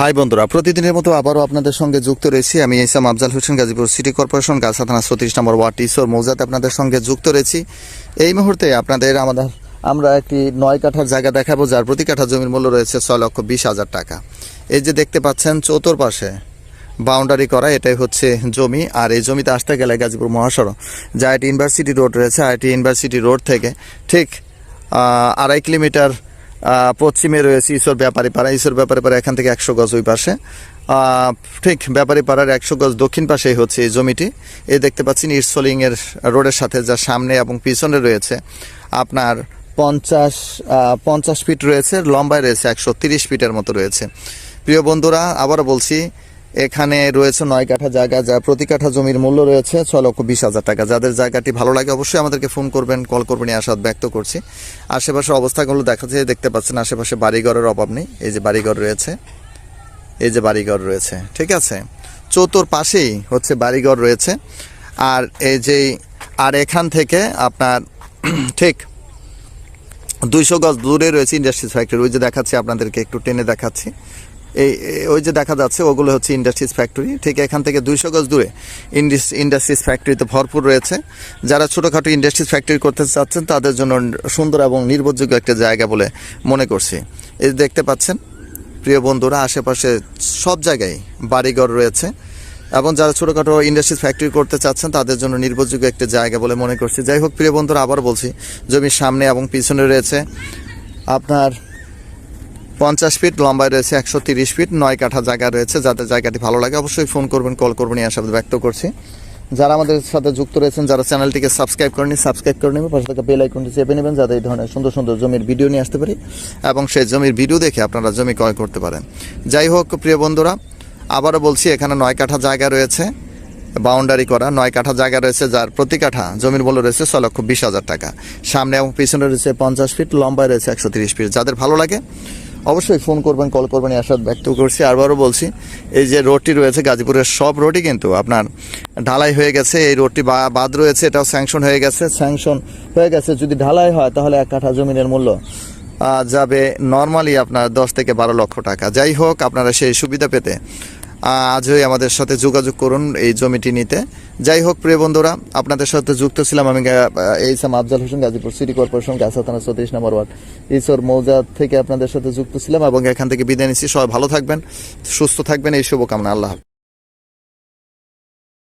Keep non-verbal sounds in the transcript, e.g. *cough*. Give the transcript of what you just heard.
High বন্ধুরা, প্রতিদিনের মতো আবারও আপনাদের সঙ্গে যুক্ত রয়েছি। আমি ইসাম আফজাল হোসেন, গাজীপুর সিটি কর্পোরেশন গাছা থানা ছত্রিশ নম্বর ওয়ার্ড টিসোর মৌজাতে আপনাদের সঙ্গে যুক্ত রয়েছি। এই মুহূর্তে আপনাদের আমাদের, আমরা একটি নয় কাঠার জায়গা দেখাবো, যার প্রতি কাঠা জমির মূল্য রয়েছে ছয় লক্ষ বিশ হাজার টাকা। এই যে দেখতে পাচ্ছেন, চতুর্পাশে বাউন্ডারি করা, এটাই হচ্ছে জমি। আর এই জমিতে আসতে গেলে গাজীপুর মহাসড়ক, যা আইটি ইউনিভার্সিটি রোড রয়েছে। আইটি ইউনিভার্সিটি রোড থেকে ঠিক আড়াই কিলোমিটার পশ্চিমে রয়েছে ঈশ্বর ব্যাপারী পাড়া। ঈশ্বর ব্যাপারী পাড়া এখান থেকে একশো গজ ওই পাশে। ঠিক ব্যাপারী পাড়ার একশো গজ দক্ষিণ পাশেই হচ্ছে এই জমিটি। এই দেখতে পাচ্ছেন ইরসলিংয়ের রোডের সাথে যা সামনে এবং পিছনে রয়েছে আপনার পঞ্চাশ পঞ্চাশ ফিট রয়েছে, লম্বায় রয়েছে একশো তিরিশ ফিটের মতো রয়েছে। প্রিয় বন্ধুরা, আবারও বলছি এখানে রয়েছে নয় কাঠা জায়গা, যা প্রতি কাঠা জমির মূল্য রয়েছে ছ লক্ষ বিশ হাজার টাকা। যাদের জায়গাটি ভালো লাগে অবশ্যই আমাদেরকে ফোন করবেন, কল করবেন আশাদ ব্যক্ত করছি। আশেপাশের অবস্থাগুলো দেখা যায় দেখতে পাচ্ছেন আশেপাশে বাড়িঘরের অভাব নেই। এই যে বাড়িঘর রয়েছে, এই যে বাড়িঘর রয়েছে, ঠিক আছে? চতুর পাশেই হচ্ছে বাড়িঘর রয়েছে। আর এই যে, আর এখান থেকে আপনার *clears throat* ঠিক দুইশো গজ দূরে রয়েছে ইন্ডাস্ট্রিজ ফ্যাক্টরি ওই যে দেখাচ্ছি, আপনাদেরকে একটু টেনে দেখাচ্ছি। এই ওই যে দেখা যাচ্ছে, ওগুলো হচ্ছে ইন্ডাস্ট্রিজ ফ্যাক্টরি ঠিক এখান থেকে দুইশো গজ দূরে ইন্ডাস্ট্রিজ ফ্যাক্টরিতে ভরপুর রয়েছে। যারা ছোটোখাটো ইন্ডাস্ট্রিজ ফ্যাক্টরি করতে চাচ্ছেন, তাদের জন্য সুন্দর এবং নির্ভরযোগ্য একটা জায়গা বলে মনে করছি। এই দেখতে পাচ্ছেন, প্রিয় বন্ধুরা, আশেপাশে সব জায়গায় বাড়িঘর রয়েছে। এবং যারা ছোটোখাটো ইন্ডাস্ট্রিজ ফ্যাক্টরি করতে চাচ্ছেন, তাদের জন্য নির্ভরযোগ্য একটা জায়গা বলে মনে করছি। যাই হোক, প্রিয় বন্ধুরা, আবার বলছি, জমির সামনে এবং পিছনে রয়েছে আপনার পঞ্চাশ ফিট, লম্বায় রয়েছে একশো তিরিশ ফিট, নয় কাঠা জায়গা রয়েছে। যাদের জায়গাটি ভালো লাগে অবশ্যই ফোন করবেন, কল করবেন, এই আশা ব্যক্ত করছি। যারা আমাদের সাথে যুক্ত রয়েছেন, যারা চ্যানেলটিকে সাবস্ক্রাইব করেনি সাবস্ক্রাইব করে নেবেন, পাশে থাকা বেল আইকনটি চেপে নেবেন, যাতে এই ধরনের সুন্দর সুন্দর জমির ভিডিও নিয়ে আসতে পারি এবং সেই জমির ভিডিও দেখে আপনারা জমি ক্রয় করতে পারেন। যাই হোক, প্রিয় বন্ধুরা, আবারও বলছি, এখানে নয় কাঠা জায়গা রয়েছে। বাউন্ডারি করা নয় কাঠা জায়গা রয়েছে, যার প্রতি কাঠা জমির মূল্য রয়েছে ছ লক্ষ বিশ হাজার টাকা। সামনে এবং পিছনে রয়েছে পঞ্চাশ ফিট, লম্বায় রয়েছে একশো তিরিশ ফিট। যাদের ভালো লাগে অবশ্যই ফোন করবেন, কল করবেন, এই ব্যক্ত করছি। আরবারও বলছি, এই যে রোডটি রয়েছে গাজীপুরের সব রোডই কিন্তু আপনার ঢালাই হয়ে গেছে, এই রোডটি বাদ রয়েছে, এটাও স্যাংশন হয়ে গেছে। স্যাংশন হয়ে গেছে, যদি ঢালাই হয় তাহলে এক কাঠা জমিনের মূল্য যাবে নর্মালি আপনার দশ থেকে বারো লক্ষ টাকা। যাই হোক, আপনারা সেই সুবিধা পেতে আজই আমাদের সাথে যোগাযোগ করুন এই জমিটি নিতে। যাই হোক, প্রিয় বন্ধুরা, আপনাদের সাথে যুক্ত ছিলাম আমি এইস এই সাম আফজাল হোসেন, গাজীপুর সিটি কর্পোরেশন, গাছা থানা চৌত্রিশ নম্বর ওয়ার্ড, ঈশ্বর মৌজা থেকে আপনাদের সাথে যুক্ত ছিলাম এবং এখান থেকে বিদায় নিচ্ছি। সবাই ভালো থাকবেন, সুস্থ থাকবেন, এই শুভকামনা। আল্লাহ।